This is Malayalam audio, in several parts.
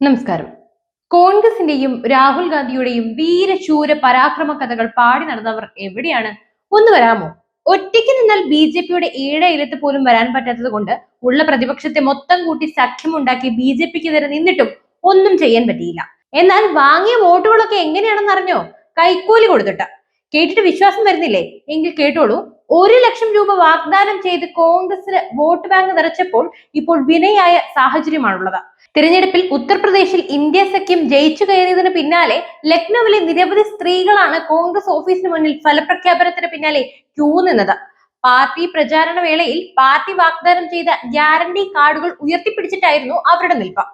നമസ്കാരം. കോൺഗ്രസിന്റെയും രാഹുൽ ഗാന്ധിയുടെയും വീരശൂര പരാക്രമ കഥകൾ പാടി നടന്നവർ എവിടെയാണ്? ഒന്ന് വരാമോ? ഒറ്റയ്ക്ക് നിന്നാൽ ബി ജെ പിയുടെ ഏഴ ഇലത്ത് പോലും വരാൻ പറ്റാത്തത് കൊണ്ട് ഉള്ള പ്രതിപക്ഷത്തെ മൊത്തം കൂട്ടി സഖ്യമുണ്ടാക്കി ബി ജെ പിക്ക് നേരെ നിന്നിട്ടും ഒന്നും ചെയ്യാൻ പറ്റിയില്ല. എന്നാൽ വാങ്ങിയ വോട്ടുകളൊക്കെ എങ്ങനെയാണെന്ന് അറിഞ്ഞോ? കൈക്കൂലി കൊടുത്തിട്ട്. കേട്ടിട്ട് വിശ്വാസം വരുന്നില്ലേ? എങ്കിൽ കേട്ടോളൂ. ഒരു ലക്ഷം രൂപ വാഗ്ദാനം ചെയ്ത് കോൺഗ്രസിന് വോട്ട് ബാങ്ക് നിറച്ചപ്പോൾ ഇപ്പോൾ വിനയായ സാഹചര്യമാണുള്ളത്. തിരഞ്ഞെടുപ്പിൽ ഉത്തർപ്രദേശിൽ ഇന്ത്യ സഖ്യം ജയിച്ചു കയറിയതിന് പിന്നാലെ ലക്നൌവിലെ നിരവധി സ്ത്രീകളാണ് കോൺഗ്രസ് ഓഫീസിന് മുന്നിൽ ഫലപ്രഖ്യാപനത്തിന് പിന്നാലെ ക്യൂ നിന്നത്. പാർട്ടി പ്രചാരണ വേളയിൽ പാർട്ടി വാഗ്ദാനം ചെയ്ത ഗ്യാരണ്ടി കാർഡുകൾ ഉയർത്തിപ്പിടിച്ചിട്ടായിരുന്നു അവരുടെ നിൽപ്പ്.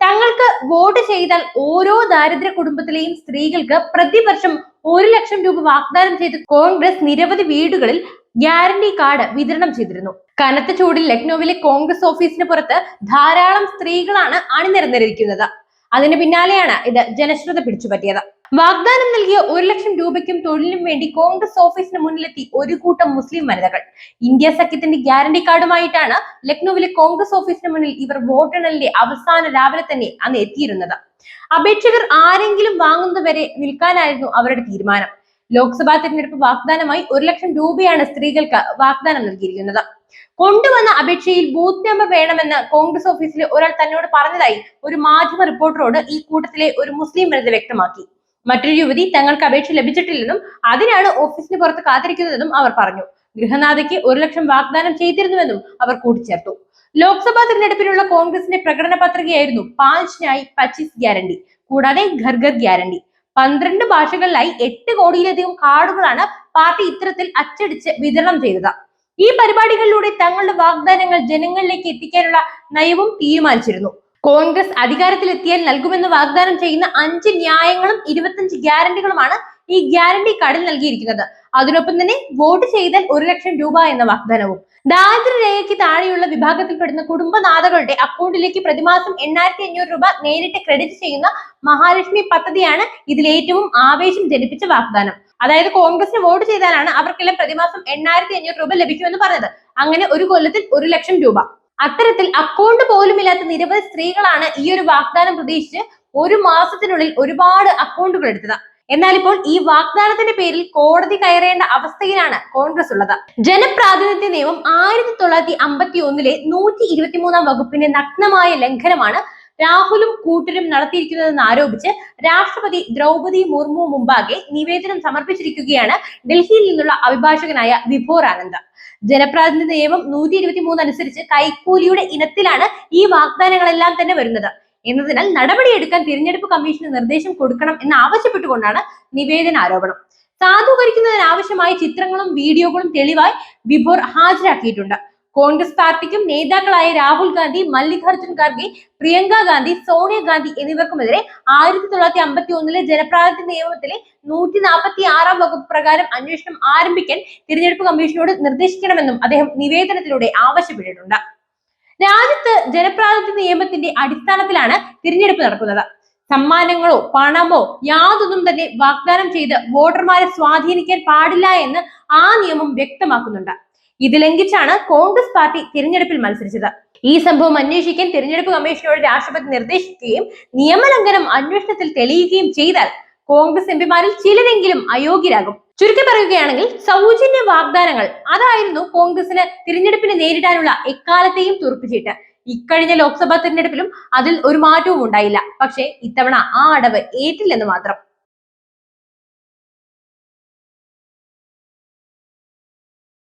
തങ്ങൾക്ക് വോട്ട് ചെയ്താൽ ഓരോ ദാരിദ്ര്യ കുടുംബത്തിലെയും സ്ത്രീകൾക്ക് പ്രതിവർഷം ഒരു ലക്ഷം രൂപ വാഗ്ദാനം ചെയ്ത് കോൺഗ്രസ് നിരവധി വീടുകളിൽ ഗ്യാരണ്ടി കാർഡ് വിതരണം ചെയ്തിരുന്നു. കനത്ത ചൂടിൽ ലക്നൌവിലെ കോൺഗ്രസ് ഓഫീസിന് പുറത്ത് ധാരാളം സ്ത്രീകളാണ് അണിനിരന്നിരിക്കുന്നത്. അതിന് പിന്നാലെയാണ് ഇത് ജനശ്രദ്ധ പിടിച്ചുപറ്റിയത്. വാഗ്ദാനം നൽകിയ ഒരു ലക്ഷം രൂപയ്ക്കും തൊഴിലിനും വേണ്ടി കോൺഗ്രസ് ഓഫീസിന് മുന്നിലെത്തി ഒരു കൂട്ടം മുസ്ലിം വനിതകൾ. ഇന്ത്യ സഖ്യത്തിന്റെ ഗ്യാരണ്ടി കാർഡുമായിട്ടാണ് ലക്നൌവിലെ കോൺഗ്രസ് ഓഫീസിന് മുന്നിൽ ഇവർ വോട്ടെണ്ണലിന്റെ അവസാന രാവിലെ തന്നെ അന്ന് എത്തിയിരുന്നത്. അപേക്ഷകർ ആരെങ്കിലും വാങ്ങുന്നത് വരെ നിൽക്കാനായിരുന്നു അവരുടെ തീരുമാനം. ലോക്സഭാ തെരഞ്ഞെടുപ്പ് വാഗ്ദാനമായി ഒരു ലക്ഷം രൂപയാണ് സ്ത്രീകൾക്ക് വാഗ്ദാനം നൽകിയിരിക്കുന്നത്. കൊണ്ടുവന്ന അപേക്ഷയിൽ ബൂത്ത് നമ്പർ വേണമെന്ന് കോൺഗ്രസ് ഓഫീസിലെ ഒരാൾ തന്നോട് പറഞ്ഞതായി ഒരു മാധ്യമ റിപ്പോർട്ടറോട് ഈ കൂട്ടത്തിലെ ഒരു മുസ്ലിം വനിത വ്യക്തമാക്കി. മറ്റൊരു യുവതി തങ്ങൾക്ക് അപേക്ഷ ലഭിച്ചിട്ടില്ലെന്നും അതിനാണ് ഓഫീസിന് പുറത്ത് കാത്തിരിക്കുന്നതെന്നും അവർ പറഞ്ഞു. ഗൃഹനാഥയ്ക്ക് ഒരു ലക്ഷം വാഗ്ദാനം ചെയ്തിരുന്നുവെന്നും അവർ കൂട്ടിച്ചേർത്തു. ലോക്സഭാ തിരഞ്ഞെടുപ്പിനുള്ള കോൺഗ്രസിന്റെ പ്രകടന പത്രികയായിരുന്നു പാഞ്ച് ന്യായ് പച്ചിസ് ഗ്യാരണ്ടി. കൂടാതെ ഘർ ഗ്യാരണ്ടി. പന്ത്രണ്ട് ഭാഷകളിലായി എട്ട് കോടിയിലധികം കാർഡുകളാണ് പാർട്ടി ഇത്തരത്തിൽ അച്ചടിച്ച് വിതരണം ചെയ്തത്. ഈ പരിപാടികളിലൂടെ തങ്ങളുടെ വാഗ്ദാനങ്ങൾ ജനങ്ങളിലേക്ക് എത്തിക്കാനുള്ള നയവും തീരുമാനിച്ചിരുന്നു. കോൺഗ്രസ് അധികാരത്തിലെത്തിയാൽ നൽകുമെന്ന് വാഗ്ദാനം ചെയ്യുന്ന അഞ്ച് ന്യായങ്ങളും ഇരുപത്തഞ്ച് ഗ്യാരണ്ടികളുമാണ് ഈ ഗ്യാരണ്ടി കാർഡിൽ നൽകിയിരിക്കുന്നത്. അതിനൊപ്പം തന്നെ വോട്ട് ചെയ്താൽ ഒരു ലക്ഷം രൂപ എന്ന വാഗ്ദാനവും. ദാരിദ്ര്യരേഖയ്ക്ക് താഴെയുള്ള വിഭാഗത്തിൽപ്പെടുന്ന കുടുംബനാഥകളുടെ അക്കൗണ്ടിലേക്ക് പ്രതിമാസം എണ്ണായിരത്തി അഞ്ഞൂറ് രൂപ നേരിട്ട് ക്രെഡിറ്റ് ചെയ്യുന്ന മഹാലക്ഷ്മി പദ്ധതിയാണ് ഇതിൽ ഏറ്റവും ആവേശം ജനിപ്പിച്ച വാഗ്ദാനം. അതായത് കോൺഗ്രസിന് വോട്ട് ചെയ്താലാണ് അവർക്കെല്ലാം പ്രതിമാസം എണ്ണായിരത്തി അഞ്ഞൂറ് രൂപ ലഭിക്കുമെന്ന് പറഞ്ഞത്. അങ്ങനെ ഒരു കൊല്ലത്തിൽ ഒരു ലക്ഷം രൂപ. അത്തരത്തിൽ അക്കൗണ്ട് പോലും ഇല്ലാത്ത നിരവധി സ്ത്രീകളാണ് ഈ ഒരു വാഗ്ദാനം പ്രതീക്ഷിച്ച് ഒരു മാസത്തിനുള്ളിൽ ഒരുപാട് അക്കൗണ്ടുകൾ എടുത്തത്. എന്നാൽ ഇപ്പോൾ ഈ വാഗ്ദാനത്തിന്റെ പേരിൽ കോടതി കയറേണ്ട അവസ്ഥയിലാണ് കോൺഗ്രസ് ഉള്ളത്. ജനപ്രാതിനിധ്യ നിയമം ആയിരത്തി തൊള്ളായിരത്തി അമ്പത്തി ഒന്നിലെ നൂറ്റി ഇരുപത്തിമൂന്നാം വകുപ്പിന്റെ നഗ്നമായ ലംഘനമാണ് രാഹുലും കൂട്ടരും നടത്തിയിരിക്കുന്നതെന്ന് ആരോപിച്ച് രാഷ്ട്രപതി ദ്രൗപതി മുർമു മുമ്പാകെ നിവേദനം സമർപ്പിച്ചിരിക്കുകയാണ് ഡൽഹിയിൽ നിന്നുള്ള അഭിഭാഷകനായ വിഭോർ ആനന്ദ്. ജനപ്രാതിനിധ്യ നിയമം നൂറ്റി ഇരുപത്തി മൂന്ന് അനുസരിച്ച് കൈക്കൂലിയുടെ ഇനത്തിലാണ് ഈ വാഗ്ദാനങ്ങളെല്ലാം തന്നെ വരുന്നത്. എന്നതിനാൽ നടപടിയെടുക്കാൻ തിരഞ്ഞെടുപ്പ് കമ്മീഷന് നിർദ്ദേശം കൊടുക്കണം എന്ന് ആവശ്യപ്പെട്ടുകൊണ്ടാണ് നിവേദന ആരോപണം. സാധൂകരിക്കുന്നതിനാവശ്യമായ ചിത്രങ്ങളും വീഡിയോകളും തെളിവായി വിഭോർ ഹാജരാക്കിയിട്ടുണ്ട്. കോൺഗ്രസ് പാർട്ടിക്കും നേതാക്കളായ രാഹുൽ ഗാന്ധി മല്ലികാർജുൻ ഖാർഗെ പ്രിയങ്ക ഗാന്ധി സോണിയാഗാന്ധി എന്നിവർക്കുമെതിരെ ആയിരത്തി തൊള്ളായിരത്തി അമ്പത്തി ഒന്നിലെ ജനപ്രാതിനിധ്യ നിയമത്തിലെ നൂറ്റി നാൽപ്പത്തി ആറാം വകുപ്പ് പ്രകാരം അന്വേഷണം ആരംഭിക്കാൻ തിരഞ്ഞെടുപ്പ് കമ്മീഷനോട് നിർദ്ദേശിക്കണമെന്നും അദ്ദേഹം നിവേദനത്തിലൂടെ ആവശ്യപ്പെട്ടിട്ടുണ്ട്. രാജ്യത്ത് ജനപ്രാതിനിധ്യ നിയമത്തിന്റെ അടിസ്ഥാനത്തിലാണ് തിരഞ്ഞെടുപ്പ് നടക്കുന്നത്. സമ്മാനങ്ങളോ പണമോ യാതൊന്നും തന്നെ വാഗ്ദാനം ചെയ്ത് വോട്ടർമാരെ സ്വാധീനിക്കാൻ പാടില്ല എന്ന് ആ നിയമം വ്യക്തമാക്കുന്നുണ്ട്. ഇത് ലംഘിച്ചാണ് കോൺഗ്രസ് പാർട്ടി തിരഞ്ഞെടുപ്പിൽ മത്സരിച്ചത്. ഈ സംഭവം അന്വേഷിക്കാൻ തിരഞ്ഞെടുപ്പ് കമ്മീഷനോട് രാഷ്ട്രപതി നിർദ്ദേശിക്കുകയും നിയമലംഘനം അന്വേഷണത്തിൽ തെളിയുകയും ചെയ്താൽ കോൺഗ്രസ് എംപിമാരിൽ ചിലരെങ്കിലും അയോഗ്യരാകും. ചുരുക്കി പറയുകയാണെങ്കിൽ സൗജന്യ വാഗ്ദാനങ്ങൾ അതായിരുന്നു കോൺഗ്രസിന് തിരഞ്ഞെടുപ്പിനെ നേരിടാനുള്ള എക്കാലത്തെയും തുറപ്പിച്ചിട്ട് ഇക്കഴിഞ്ഞ ലോക്സഭാ തിരഞ്ഞെടുപ്പിലും അതിൽ ഒരു മാറ്റവും ഉണ്ടായില്ല. പക്ഷേ ഇത്തവണ ആ അടവ് ഏറ്റില്ലെന്ന് മാത്രം.